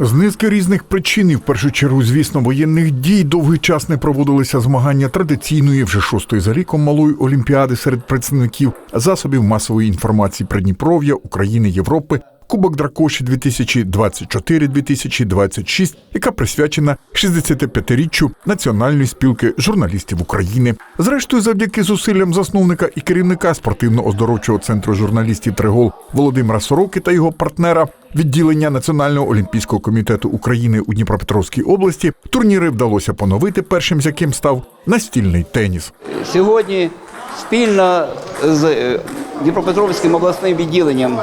З низки різних причин, і в першу чергу, звісно, воєнних дій довгий час не проводилися змагання традиційної вже шостої за ріком малої олімпіади серед представників засобів масової інформації Придніпров'я, України, Європи. Кубок Дракоші 2024-2026, яка присвячена 65-річчю Національної спілки журналістів України. Зрештою, завдяки зусиллям засновника і керівника спортивно-оздоровчого центру журналістів Тригол Володимира Сороки та його партнера відділення Національного олімпійського комітету України у Дніпропетровській області турніри вдалося поновити першим, з яким став настільний теніс. Сьогодні спільно з е, Дніпропетровським обласним відділенням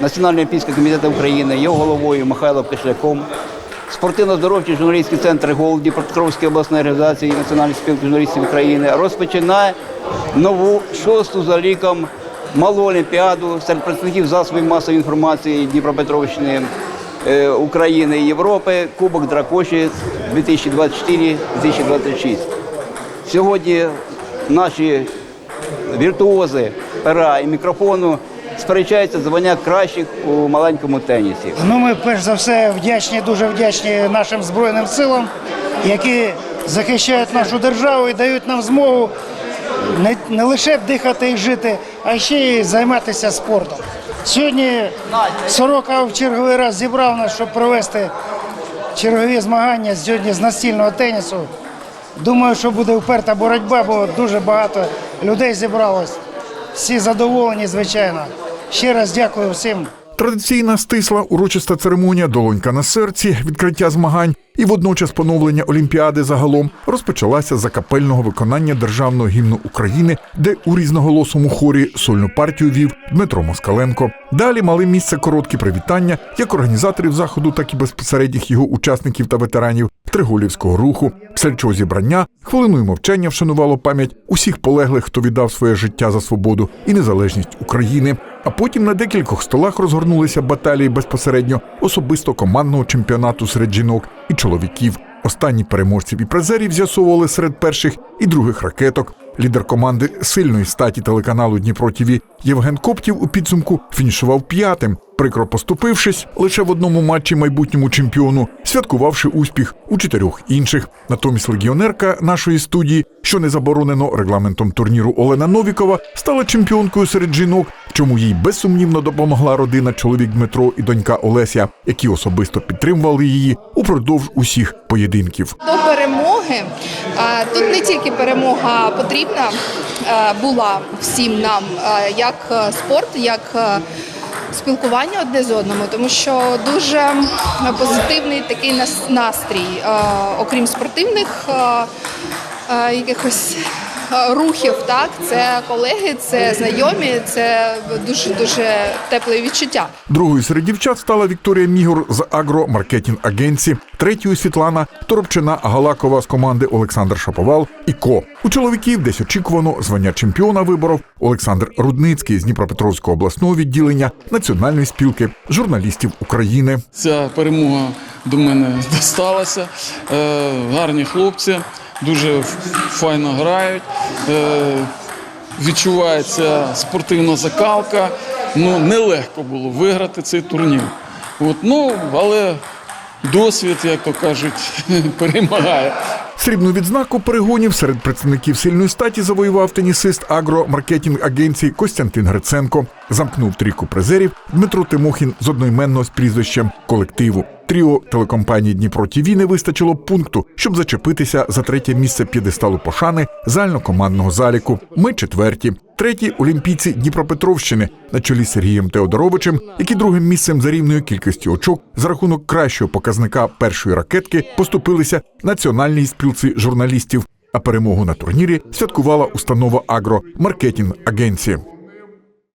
Національного олімпійського комітету України, його головою Михайлом Кишляком, спортивно-здоровчий журналістський центр ГОЛ Дніпропетровської обласної організації Національної спілки журналістів України розпочинає нову шосту за ліком малу олімпіаду серед представників засобів масової інформації Дніпропетровщини. е, України і Європи, Кубок Дракоші 2024-2026. Сьогодні наші віртуози пера і мікрофону сперечаються звання кращих у маленькому тенісі. Ну, ми перш за все вдячні, дуже вдячні нашим збройним силам, які захищають нашу державу і дають нам змогу не, не лише дихати і жити, а ще й займатися спортом. Сьогодні Сорока в черговий раз зібрав нас, щоб провести чергові змагання сьогодні з настільного тенісу. Думаю, що буде вперта боротьба, бо дуже багато людей зібралось. Всі задоволені, звичайно. Ще раз дякую всім. Традиційна стисла урочиста церемонія долонька на серці, відкриття змагань і водночас поновлення Олімпіади загалом розпочалася з закапельного виконання державного гімну України, де у різноголосому хорі сольну партію вів Дмитро Москаленко. Далі мали місце короткі привітання як організаторів заходу, так і безпосередніх його учасників та ветеранів Триголівського руху, сельчого зібрання, хвилиною мовчання вшанувало пам'ять усіх полеглих, хто віддав своє життя за свободу і незалежність України. А потім на декількох столах розгорнулися баталії безпосередньо особисто командного чемпіонату серед жінок і чоловіків. Останні переможців і призерів з'ясовували серед перших і других ракеток. Лідер команди сильної статі телеканалу Дніпро ТІВІ Євген Коптів у підсумку фінішував п'ятим, прикро поступившись лише в одному матчі майбутньому чемпіону, святкувавши успіх у чотирьох інших. Натомість легіонерка нашої студії, що не заборонено регламентом турніру Олена Новікова, стала чемпіонкою серед жінок, чому їй безсумнівно допомогла родина чоловік Дмитро і донька Олеся, які особисто підтримували її упродовж усіх поєдинків. До перемоги тут не тільки перемога потрібна була всім нам, як е, спорт, як е, спілкування одне з одним, тому що дуже позитивний такий нас- настрій, е, окрім спортивних якихось. Е, Рухів, так, це колеги, це знайомі, це дуже дуже тепле відчуття. Другою серед дівчат стала Вікторія Мігур з агромаркетинг агенції, третьою Світлана Торопчина Галакова з команди Олександр Шаповал і Ко. У чоловіків десь очікувано звання чемпіона виборов Олександр Рудницький з Дніпропетровського обласного відділення Національної спілки журналістів України. Ця перемога до мене досталася. Е, гарні хлопці, дуже файно грають. Е, відчувається спортивна закалка. Ну, нелегко було виграти цей турнір. От, ну, але досвід, як то кажуть, перемагає. Срібну відзнаку перегонів серед представників сильної статі завоював тенісист агромаркетинг агенції Костянтин Гриценко. Замкнув трійку призерів Дмитро Тимохін з одноіменного з прізвищем колективу. Тріо телекомпанії Дніпро ТІВІ не вистачило пункту, щоб зачепитися за третє місце п'єдесталу пошани загальнокомандного заліку. Ми четверті. Треті олімпійці Дніпропетровщини на чолі з Сергієм Теодоровичем, які другим місцем за рівною кількістю очок за рахунок кращого показника першої ракетки поступилися національній спілці журналістів. А перемогу на турнірі святкувала установа Агро Маркетинг Агенції.